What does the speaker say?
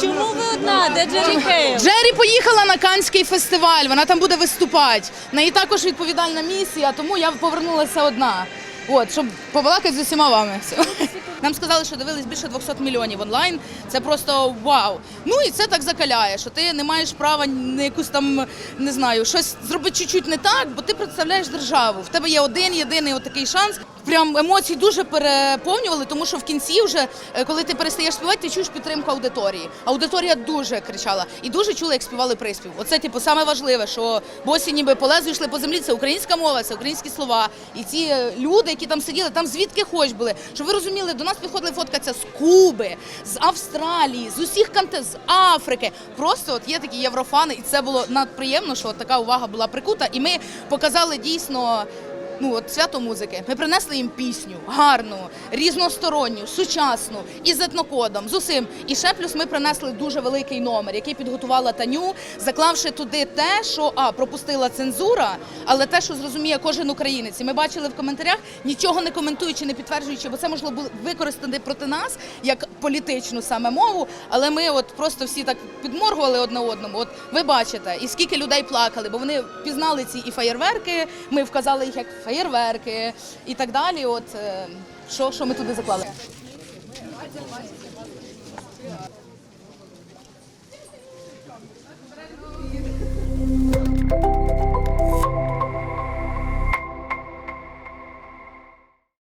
Чому ви одна? Де Джері Хейл? Джері поїхала на Канський фестиваль, вона там буде виступати. В неї також відповідальна місія, тому я повернулася одна. От, щоб побалакати з усіма вами. Нам сказали, що дивились більше 200 мільйонів онлайн. Це просто вау. Ну і це так закаляє, що ти не маєш права на якусь там, не знаю, щось зробити чуть-чуть не так, бо ти представляєш державу. В тебе є один єдиний отакий шанс. Прям емоції дуже переповнювали, тому що в кінці, вже е, коли ти перестаєш співати, ти чуєш підтримку аудиторії. Аудиторія дуже кричала і дуже чула, як співали приспів. Оце типу саме важливе, що босі ніби по лезу йшли по землі. Це українська мова, це українські слова. І ці е, люди, які там сиділи, там звідки хоч були. Щоб ви розуміли, до нас підходили фоткатися з Куби, з Австралії, з усіх канте, з Африки. Просто от є такі єврофани, і це було надприємно, що от така увага була прикута. І ми показали дійсно. Ну, от свято музики. Ми принесли їм пісню гарну, різносторонню, сучасну, із етнокодом, з усім. І ще плюс ми принесли дуже великий номер, який підготувала Таню, заклавши туди те, що а пропустила цензура, але те, що зрозуміє кожен українець. І ми бачили в коментарях, нічого не коментуючи, не підтверджуючи, бо це можливо було використати проти нас як політичну саме мову. Але ми от просто всі так підморгували одне одному. От ви бачите, і скільки людей плакали, бо вони пізнали ці і феєрверки. Ми вказали їх як феєрверки і так далі. От е, що, що ми туди заклали.